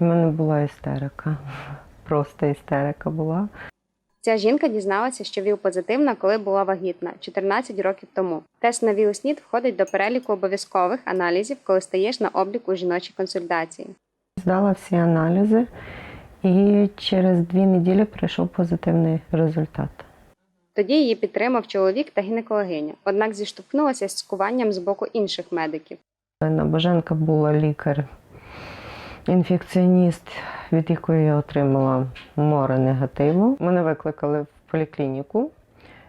У мене була істерика. Просто істерика була. Ця жінка дізналася, що ВІЛ позитивна, коли була вагітна 14 років тому. Тест на ВІЛ-СНІД входить до переліку обов'язкових аналізів, коли стаєш на облік у жіночій консультації. Здала всі аналізи, і через дві неділі прийшов позитивний результат. Тоді її підтримав чоловік та гінекологиня, однак зіштовхнулася з цькуванням з боку інших медиків. На Боженка була лікар, інфекціоніст, від якої я отримала море негативу. Мене викликали в поліклініку.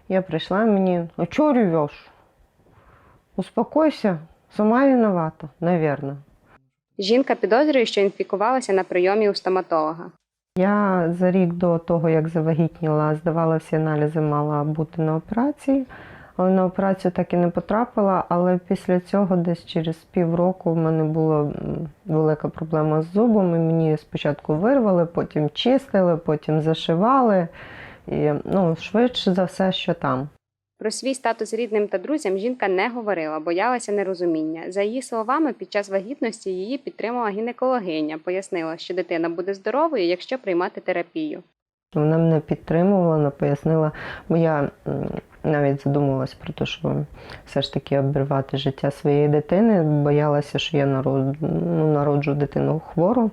Я прийшла мені, а чого ревеш? Успокойся, сама виновата, навірно. Жінка підозрює, що інфікувалася на прийомі у стоматолога. Я за рік до того, як завагітніла, здавала всі аналізи, мала бути на операції, на операцію так і не потрапила. Але після цього, десь через півроку, в мене була велика проблема з зубами. Мені спочатку вирвали, потім чистили, потім зашивали. І ну, швидше за все, що там. Про свій статус рідним та друзям жінка не говорила, боялася нерозуміння. За її словами, під час вагітності її підтримала гінекологиня, пояснила, що дитина буде здоровою, якщо приймати терапію. Вона мене підтримувала, вона пояснила, бо я навіть задумувалась про те, що все ж таки обірвати життя своєї дитини. Боялася, що я ну, народжу дитину хвору.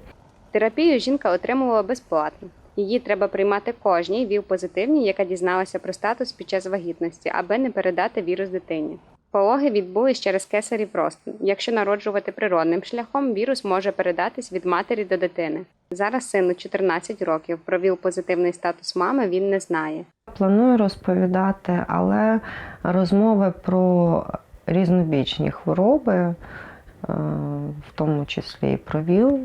Терапію жінка отримувала безплатно. Її треба приймати кожній вів позитивній, яка дізналася про статус під час вагітності, аби не передати вірус дитині. Пологи відбулись через кесарів розтин. Якщо народжувати природним шляхом, вірус може передатись від матері до дитини. Зараз сину 14 років. Про ВІЛ-позитивний статус мами він не знає. Планую розповідати, але розмови про різнобічні хвороби, е, в тому числі і про ВІЛ,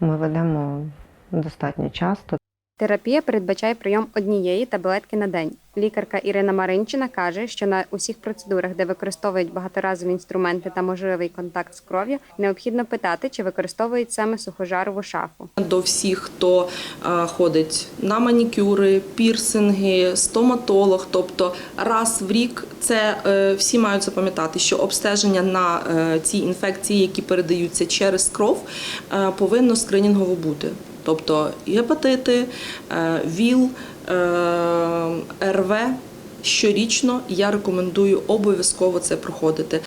ми ведемо достатньо часто. Терапія передбачає прийом однієї таблетки на день. Лікарка Ірина Маринчина каже, що на усіх процедурах, де використовують багаторазові інструменти та можливий контакт з кров'ю, необхідно питати, чи використовують саме сухожарову шафу. До всіх, хто е, ходить на манікюри, пірсинги, стоматолог, тобто раз в рік, це е, всі мають запам'ятати, що обстеження на е, ці інфекції, які передаються через кров, повинно скринінгово бути. Тобто гепатити, е, ВІЛ, е, РВ щорічно я рекомендую обов'язково це проходити.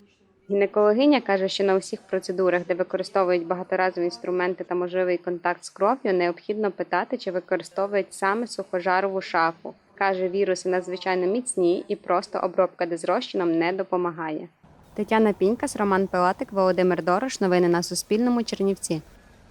Гінекологиня каже, що на усіх процедурах, де використовують багаторазові інструменти та можливий контакт з кров'ю, необхідно питати, чи використовують саме сухожарову шафу. Каже, віруси надзвичайно міцні і просто обробка дезрозчином не допомагає. Тетяна Пінькас, Роман Пилатик, Володимир Дорош. Новини на Суспільному. Чернівці.